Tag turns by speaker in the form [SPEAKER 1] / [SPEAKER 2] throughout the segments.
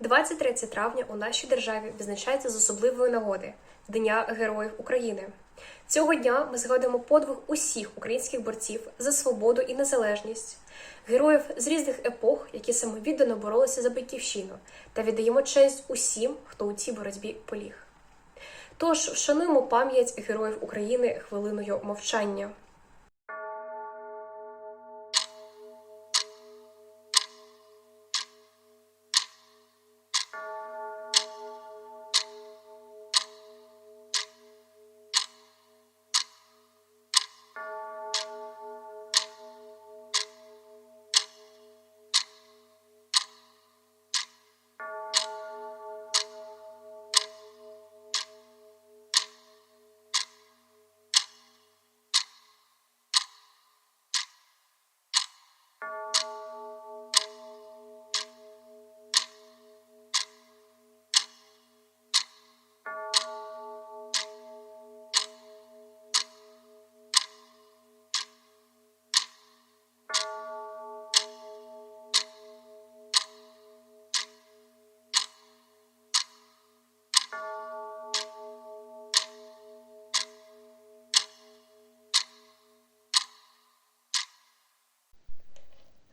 [SPEAKER 1] 23 травня у нашій державі відзначається з особливої нагоди Дня Героїв України. Цього дня ми згадуємо подвиг усіх українських борців за свободу і незалежність, героїв з різних епох, які самовіддано боролися за батьківщину, та віддаємо честь усім, хто у цій боротьбі поліг. Тож вшануємо пам'ять героїв України хвилиною мовчання.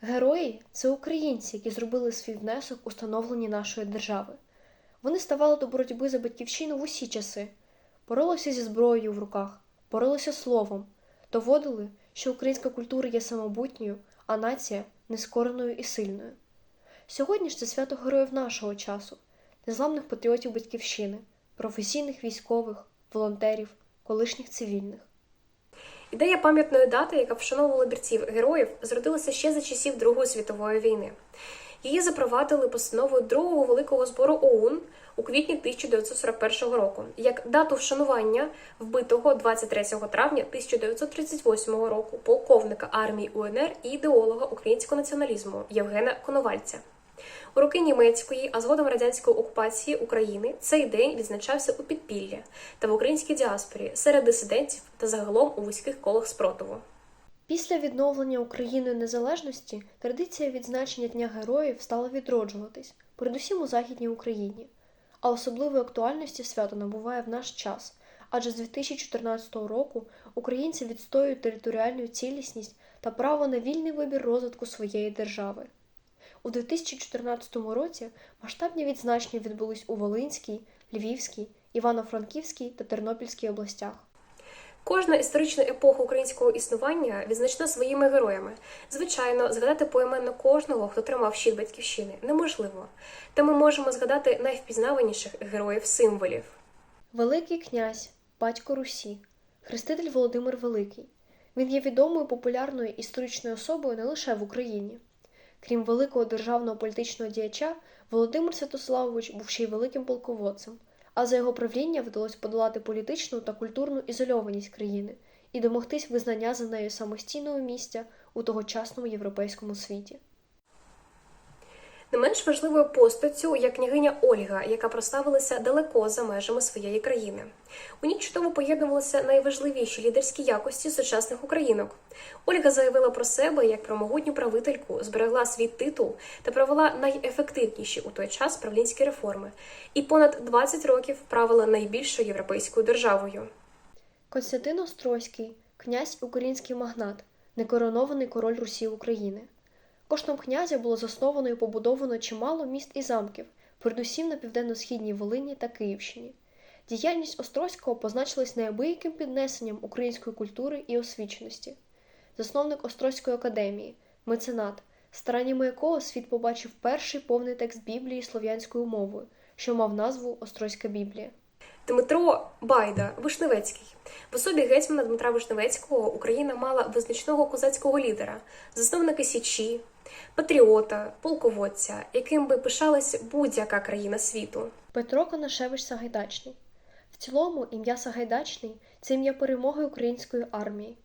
[SPEAKER 2] Герої це українці, які зробили свій внесок у становленні нашої держави. Вони ставали до боротьби за батьківщину в усі часи, боролися зі зброєю в руках, боролися словом, доводили, що українська культура є самобутньою, а нація нескореною і сильною. Сьогодні ж це свято героїв нашого часу, незламних патріотів Батьківщини, професійних військових, волонтерів, колишніх цивільних.
[SPEAKER 1] Ідея пам'ятної дати, яка вшановувала бірців героїв, зродилася ще за часів Другої світової війни. Її запровадили постановою Другого великого збору ОУН у квітні 1941 року, як дату вшанування вбитого 23 травня 1938 року полковника армії УНР і ідеолога українського націоналізму Євгена Коновальця. У роки німецької, а згодом радянської окупації України цей день відзначався у підпіллі та в українській діаспорі серед дисидентів та загалом у вузьких колах спротиву.
[SPEAKER 2] Після відновлення Україною незалежності традиція відзначення Дня Героїв стала відроджуватись, передусім у Західній Україні. А особливої актуальності свято набуває в наш час, адже з 2014 року українці відстоюють територіальну цілісність та право на вільний вибір розвитку своєї держави. У 2014 році масштабні відзначення відбулись у Волинській, Львівській, Івано-Франківській та Тернопільській областях.
[SPEAKER 1] Кожна історична епоха українського існування відзначена своїми героями. Звичайно, згадати поіменно кожного, хто тримав щит батьківщини, неможливо. Та ми можемо згадати найвпізнаваніших героїв символів.
[SPEAKER 2] Великий князь, батько Русі, хреститель Володимир Великий. Він є відомою популярною історичною особою не лише в Україні. Крім великого державного політичного діяча, Володимир Святославович був ще й великим полководцем, а за його правління вдалося подолати політичну та культурну ізольованість країни і домогтись визнання за нею самостійного місця у тогочасному європейському світі.
[SPEAKER 1] Не менш важливою постаттю є княгиня Ольга, яка прославилася далеко за межами своєї країни. У ній чудово поєднувалися найважливіші лідерські якості сучасних українок. Ольга заявила про себе як про могутню правительку, зберегла свій титул та провела найефективніші у той час правлінські реформи, і понад 20 років правила найбільшою європейською державою.
[SPEAKER 2] Костянтин Острозький, князь український магнат, некоронований король Русі України. Коштом князя було засновано і побудовано чимало міст і замків, передусім на південно-східній Волині та Київщині. Діяльність Острозького позначилась неабияким піднесенням української культури і освіченості. Засновник Острозької академії, меценат, стараннями якого світ побачив перший повний текст Біблії слов'янською мовою, що мав назву Острозька Біблія.
[SPEAKER 1] Дмитро Байда Вишневецький в особі гетьмана Дмитра Вишневецького Україна мала визначного козацького лідера, засновника Січі, патріота, полководця, яким би пишалась будь-яка країна світу.
[SPEAKER 2] Петро Конашевич Сагайдачний. В цілому ім'я Сагайдачний це ім'я перемоги української армії.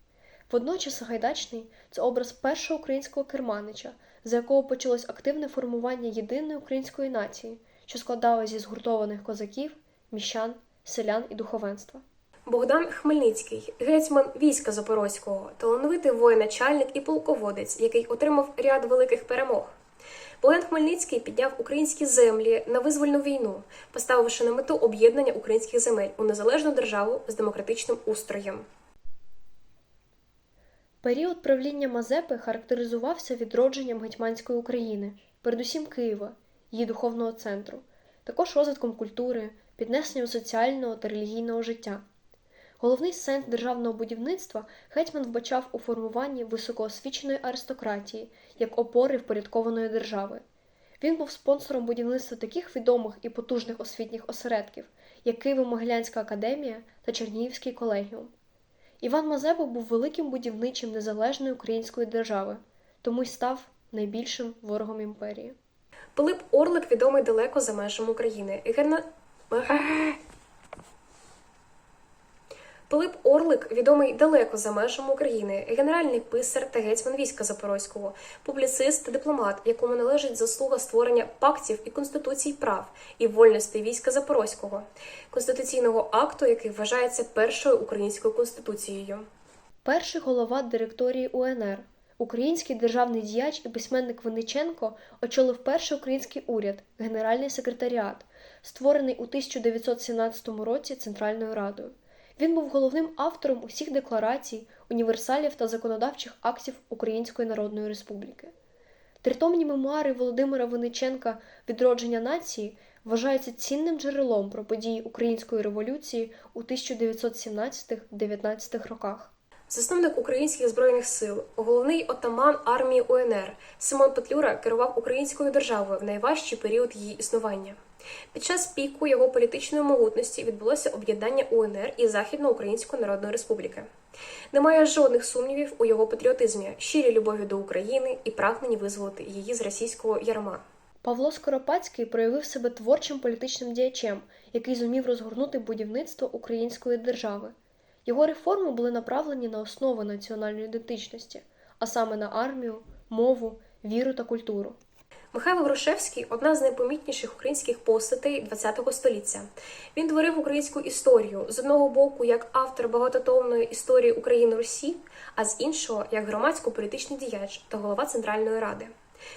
[SPEAKER 2] Водночас Сагайдачний це образ першого українського керманича, за якого почалось активне формування єдиної української нації, що складалася зі згуртованих козаків, міщан, селян і духовенства.
[SPEAKER 1] Богдан Хмельницький, гетьман війська Запорозького, талановитий воєначальник і полководець, який отримав ряд великих перемог. Богдан Хмельницький підняв українські землі на визвольну війну, поставивши на мету об'єднання українських земель у незалежну державу з демократичним устроєм.
[SPEAKER 2] Період правління Мазепи характеризувався відродженням Гетьманської України, передусім Києва, її духовного центру, також розвитком культури, піднесенням соціального та релігійного життя. Головний сент державного будівництва гетьман вбачав у формуванні високоосвіченої аристократії як опори впорядкованої держави. Він був спонсором будівництва таких відомих і потужних освітніх осередків, як Києво-Могилянська академія та Чернігівський колегіум. Іван Мазепа був великим будівничим незалежної української держави, тому й став найбільшим ворогом імперії.
[SPEAKER 1] Пилип Орлик відомий далеко за межами України. Герна... Пилип Орлик, відомий далеко за межами України, генеральний писар та гетьман війська Запорозького, публіцист та дипломат, якому належить заслуга створення пактів і конституцій прав і вольностей війська Запорозького, конституційного акту, який вважається першою українською конституцією.
[SPEAKER 2] Перший голова директорії УНР, український державний діяч і письменник Винниченко очолив перший український уряд, генеральний секретаріат, створений у 1917 році Центральною Радою. Він був головним автором усіх декларацій, універсалів та законодавчих актів Української Народної Республіки. Тритомні мемуари Володимира Винниченка Відродження нації вважаються цінним джерелом про події Української революції у 1917 19 роках.
[SPEAKER 1] Засновник українських збройних сил, головний отаман армії УНР Симон Петлюра керував українською державою в найважчий період її існування. Під час піку його політичної могутності відбулося об'єднання УНР і Західноукраїнської Народної Республіки. Немає жодних сумнівів у його патріотизмі, щирі любові до України і прагненні визволити її з російського ярма.
[SPEAKER 2] Павло Скоропадський проявив себе творчим політичним діячем, який зумів розгорнути будівництво української держави. Його реформи були направлені на основи національної ідентичності, а саме на армію, мову, віру та культуру.
[SPEAKER 1] Михайло Грушевський одна з найпомітніших українських постатей ХХ століття. Він творив українську історію з одного боку як автор багатотомної історії України Русі, а з іншого як громадсько-політичний діяч та голова Центральної Ради.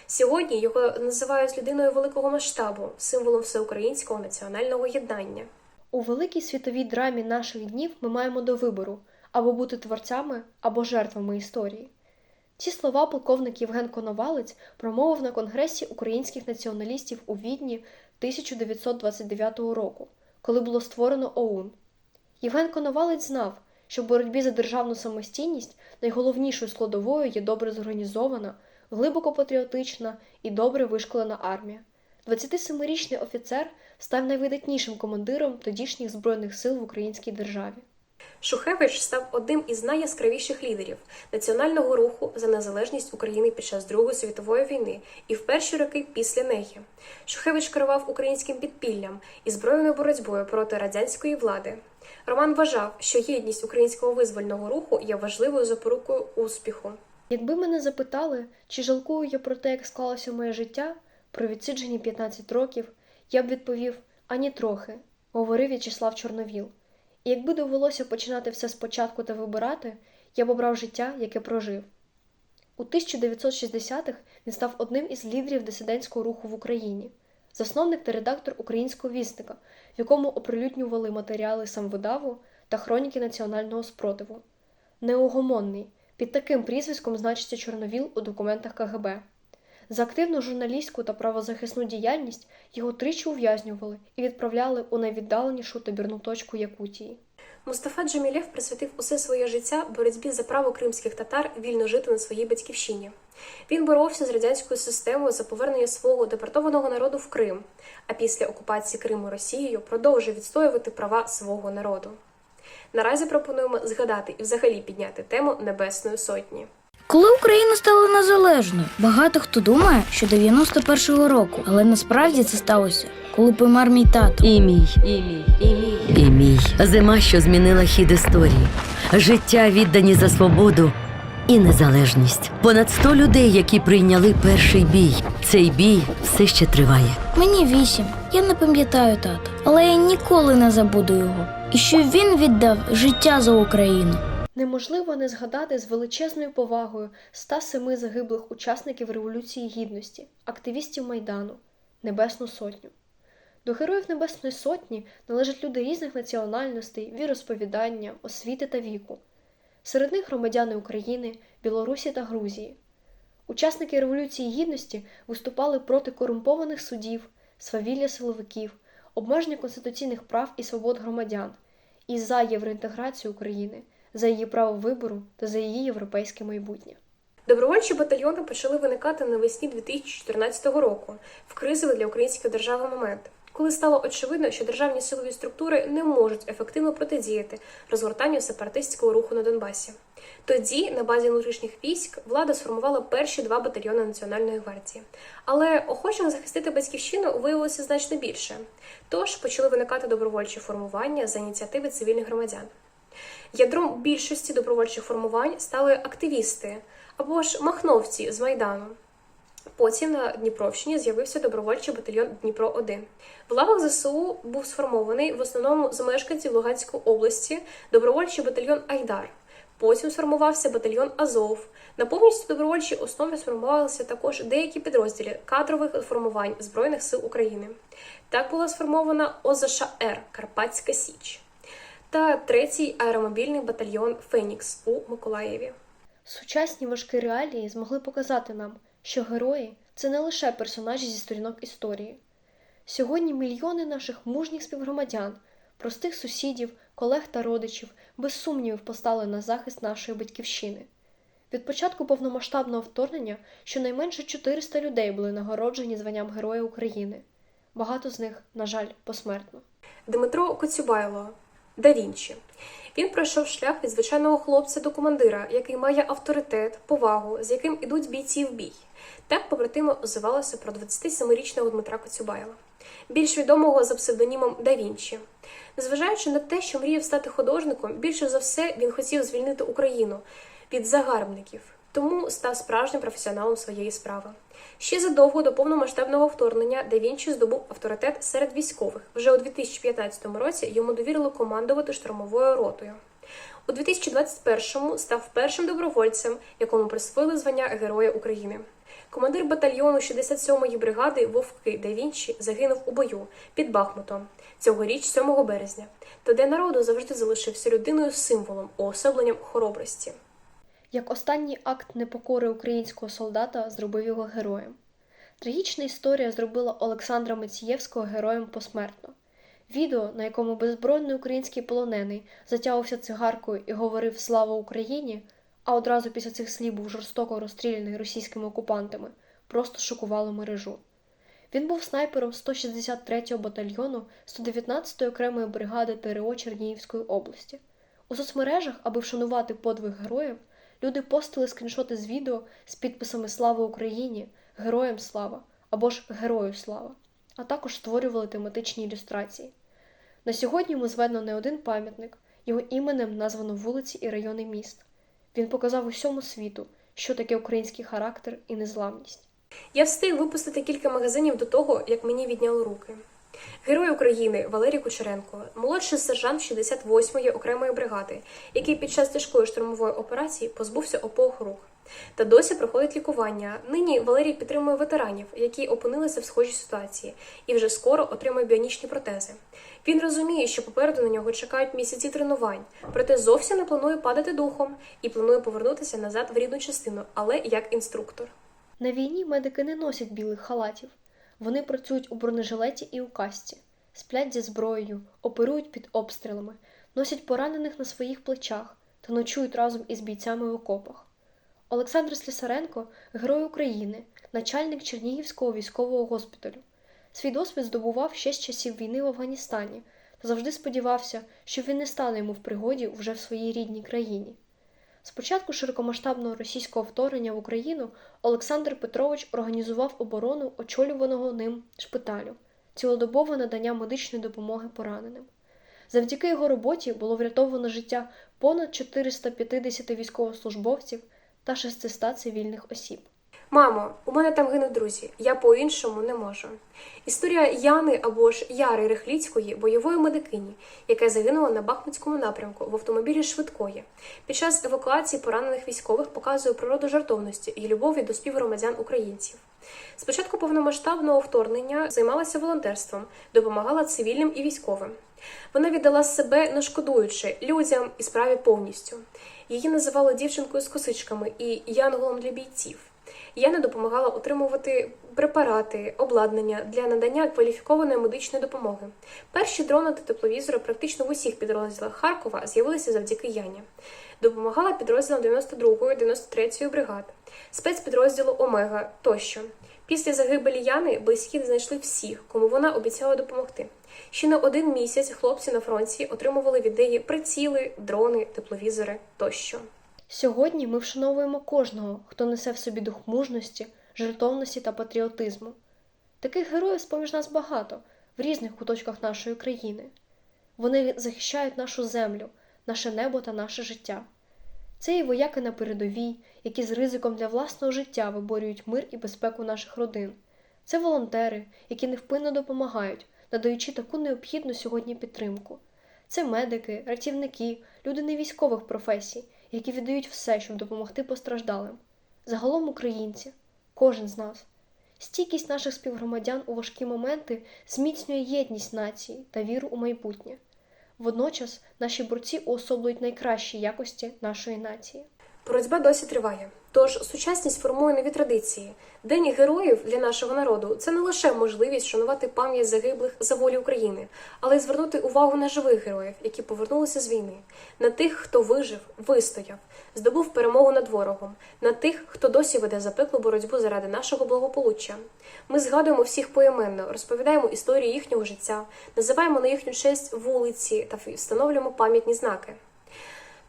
[SPEAKER 1] Сьогодні його називають людиною великого масштабу, символом всеукраїнського національного єднання.
[SPEAKER 2] У великій світовій драмі наших днів ми маємо до вибору або бути творцями, або жертвами історії. Ці слова полковник Євген Коновалець промовив на Конгресі українських націоналістів у відні 1929 року, коли було створено ОУН. Євген Коновалець знав, що в боротьбі за державну самостійність найголовнішою складовою є добре зорганізована, глибоко патріотична і добре вишколена армія. 27-річний офіцер став найвидатнішим командиром тодішніх збройних сил в українській державі.
[SPEAKER 1] Шухевич став одним із найяскравіших лідерів національного руху за незалежність України під час Другої світової війни і в перші роки після неї. Шухевич керував українським підпіллям і збройною боротьбою проти радянської влади. Роман вважав, що єдність українського визвольного руху є важливою запорукою успіху.
[SPEAKER 2] Якби мене запитали, чи жалкую я про те, як склалося моє життя про відсиджені 15 років, я б відповів ані трохи, говорив В'ячеслав Чорновіл. І якби довелося починати все спочатку та вибирати, я б обрав життя, яке прожив. У 1960-х він став одним із лідерів дисидентського руху в Україні, засновник та редактор українського вісника, в якому оприлюднювали матеріали самвидаву та хроніки національного спротиву. Неогомонний, під таким прізвиськом значиться Чорновіл у документах КГБ. За активну журналістську та правозахисну діяльність його тричі ув'язнювали і відправляли у найвіддаленішу табірну точку Якутії.
[SPEAKER 1] Мустафа Джамілєв присвятив усе своє життя боротьбі за право кримських татар вільно жити на своїй батьківщині. Він боровся з радянською системою за повернення свого депортованого народу в Крим, а після окупації Криму Росією продовжив відстоювати права свого народу. Наразі пропонуємо згадати і взагалі підняти тему Небесної Сотні.
[SPEAKER 3] Коли Україна стала незалежною, багато хто думає, що 91-го року, але насправді це сталося, коли помер мій тато. І мій, і мій, і мій. І мій. Зима, що змінила хід історії, життя віддані за свободу і незалежність. Понад 100 людей, які прийняли
[SPEAKER 2] перший бій. Цей бій все ще триває. Мені вісім. Я не пам'ятаю тата, але я ніколи не забуду його. І що він віддав життя за Україну. Неможливо не згадати з величезною повагою 107 загиблих учасників Революції Гідності, активістів Майдану, Небесну Сотню. До героїв Небесної Сотні належать люди різних національностей, віросповідання, освіти та віку. Серед них громадяни України, Білорусі та Грузії. Учасники Революції Гідності виступали проти корумпованих судів, свавілля силовиків, обмеження конституційних прав і свобод громадян і за євроінтеграцію України за її право вибору та за її європейське майбутнє.
[SPEAKER 1] Добровольчі батальйони почали виникати навесні 2014 року в кризовий для української держави момент. Коли стало очевидно, що державні силові структури не можуть ефективно протидіяти розгортанню сепаратистського руху на Донбасі, тоді на базі внутрішніх військ влада сформувала перші два батальйони Національної гвардії, але охочих захистити батьківщину виявилося значно більше. Тож почали виникати добровольчі формування за ініціативи цивільних громадян. Ядром більшості добровольчих формувань стали активісти або ж махновці з Майдану. Потім на Дніпровщині з'явився добровольчий батальйон Дніпро 1 В лавах ЗСУ був сформований в основному з мешканців Луганської області добровольчий батальйон Айдар. Потім сформувався батальйон Азов. На повністю добровольчій основі сформувалися також деякі підрозділи кадрових формувань Збройних сил України. Так була сформована ОЗШР Карпатська Січ та 3-й аеромобільний батальйон Фенікс у Миколаєві.
[SPEAKER 2] Сучасні важкі реалії змогли показати нам, що герої це не лише персонажі зі сторінок історії. Сьогодні мільйони наших мужніх співгромадян, простих сусідів, колег та родичів без сумнівів постали на захист нашої батьківщини. Від початку повномасштабного вторгнення щонайменше 400 людей були нагороджені званням Героя України. Багато з них, на жаль, посмертно.
[SPEAKER 1] Дмитро Коцюбайло, Да Вінчі. Він пройшов шлях від звичайного хлопця до командира, який має авторитет, повагу, з яким ідуть бійці в бій. Так побратими озивалося про 27-річного Дмитра Коцюбаєва, більш відомого за псевдонімом Да Вінчі. Незважаючи на те, що мріяв стати художником, більше за все він хотів звільнити Україну від загарбників тому став справжнім професіоналом своєї справи. Ще задовго до повномасштабного вторгнення Да Вінчі здобув авторитет серед військових. Вже у 2015 році йому довірили командувати штурмовою ротою. У 2021-му став першим добровольцем, якому присвоїли звання Героя України. Командир батальйону 67-ї бригади Вовки Да Вінчі загинув у бою під Бахмутом цьогоріч, 7 березня, та де народу завжди залишився людиною символом, уособленням хоробрості
[SPEAKER 2] як останній акт непокори українського солдата зробив його героєм. Трагічна історія зробила Олександра Мацієвського героєм посмертно. Відео, на якому беззбройний український полонений затягувався цигаркою і говорив Слава Україні, а одразу після цих слів був жорстоко розстріляний російськими окупантами, просто шокувало мережу. Він був снайпером 163-го батальйону 119-ї окремої бригади ТРО Чернігівської області. У соцмережах, аби вшанувати подвиг героїв, Люди постили скріншоти з відео з підписами Слава Україні, Героям слава або ж Герою слава, а також створювали тематичні ілюстрації. На сьогодні йому зведено не один пам'ятник, його іменем названо вулиці і райони міст. Він показав усьому світу, що таке український характер і незламність.
[SPEAKER 4] Я встиг випустити кілька магазинів до того, як мені відняли руки.
[SPEAKER 1] Герой України Валерій Кучеренко, молодший сержант 68-ї окремої бригади, який під час тяжкої штурмової операції позбувся опох рук. Та досі проходить лікування. Нині Валерій підтримує ветеранів, які опинилися в схожій ситуації, і вже скоро отримує біонічні протези. Він розуміє, що попереду на нього чекають місяці тренувань, проте зовсім не планує падати духом і планує повернутися назад в рідну частину, але як інструктор.
[SPEAKER 2] На війні медики не носять білих халатів. Вони працюють у бронежилеті і у касті, сплять зі зброєю, оперують під обстрілами, носять поранених на своїх плечах та ночують разом із бійцями в окопах. Олександр Слісаренко герой України, начальник Чернігівського військового госпіталю. Свій досвід здобував ще з часів війни в Афганістані та завжди сподівався, що він не стане йому в пригоді вже в своїй рідній країні. Спочатку широкомасштабного російського вторгнення в Україну Олександр Петрович організував оборону очолюваного ним шпиталю, цілодобове надання медичної допомоги пораненим. Завдяки його роботі було врятовано життя понад 450 військовослужбовців та 600 цивільних осіб.
[SPEAKER 5] Мамо, у мене там гинуть друзі, я по-іншому не можу. Історія Яни або ж Яри Рихліцької, бойової медикині, яка загинула на Бахмутському напрямку в автомобілі швидкої. Під час евакуації поранених військових показує природу жартовності і любові до співгромадян українців. Спочатку повномасштабного вторгнення займалася волонтерством, допомагала цивільним і військовим. Вона віддала себе, не шкодуючи людям і справі повністю. Її називали дівчинкою з косичками і янголом для бійців. Яна допомагала отримувати препарати, обладнання для надання кваліфікованої медичної допомоги. Перші дрони та тепловізори практично в усіх підрозділах Харкова з'явилися завдяки Яні. Допомагала підрозділам 92-ї, 93-ї бригад, спецпідрозділу Омега тощо. Після загибелі Яни близькі знайшли всіх, кому вона обіцяла допомогти. Ще не один місяць хлопці на фронті отримували від неї приціли, дрони, тепловізори тощо.
[SPEAKER 2] Сьогодні ми вшановуємо кожного, хто несе в собі дух мужності, жертовності та патріотизму. Таких героїв з-поміж нас багато в різних куточках нашої країни. Вони захищають нашу землю, наше небо та наше життя. Це і вояки на передовій, які з ризиком для власного життя виборюють мир і безпеку наших родин. Це волонтери, які невпинно допомагають, надаючи таку необхідну сьогодні підтримку. Це медики, рятівники, люди військових професій які віддають все, щоб допомогти постраждалим. Загалом українці, кожен з нас. Стійкість наших співгромадян у важкі моменти зміцнює єдність нації та віру у майбутнє. Водночас наші борці уособлюють найкращі якості нашої нації.
[SPEAKER 1] Боротьба досі триває. Тож сучасність формує нові традиції. День героїв для нашого народу це не лише можливість шанувати пам'ять загиблих за волі України, але й звернути увагу на живих героїв, які повернулися з війни, на тих, хто вижив, вистояв, здобув перемогу над ворогом, на тих, хто досі веде запеклу боротьбу заради нашого благополуччя. Ми згадуємо всіх поіменно, розповідаємо історії їхнього життя, називаємо на їхню честь вулиці та встановлюємо пам'ятні знаки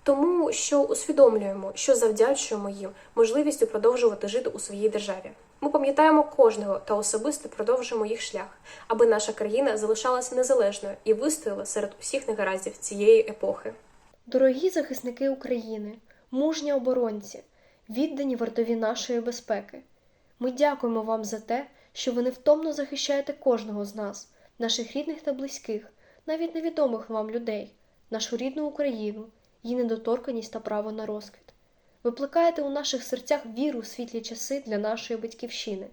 [SPEAKER 1] тому що усвідомлюємо, що завдячуємо їм можливістю продовжувати жити у своїй державі. Ми пам'ятаємо кожного та особисто продовжуємо їх шлях, аби наша країна залишалася незалежною і вистояла серед усіх негараздів цієї епохи.
[SPEAKER 2] Дорогі захисники України, мужні оборонці, віддані вартові нашої безпеки. Ми дякуємо вам за те, що ви невтомно захищаєте кожного з нас, наших рідних та близьких, навіть невідомих вам людей, нашу рідну Україну її недоторканість та право на розквіт. Ви плекаєте у наших серцях віру у світлі часи для нашої батьківщини.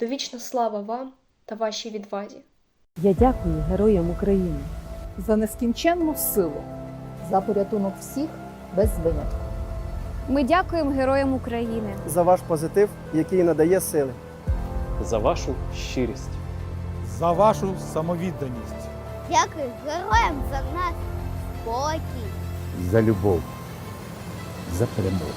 [SPEAKER 2] Довічна слава вам та вашій відвазі.
[SPEAKER 6] Я дякую героям України
[SPEAKER 7] за нескінченну силу,
[SPEAKER 8] за порятунок всіх без винятку.
[SPEAKER 9] Ми дякуємо Героям України
[SPEAKER 10] за ваш позитив, який надає сили,
[SPEAKER 11] за вашу щирість,
[SPEAKER 12] за вашу самовідданість.
[SPEAKER 13] Дякую героям за нас спокій
[SPEAKER 14] за любов,
[SPEAKER 15] за перемогу.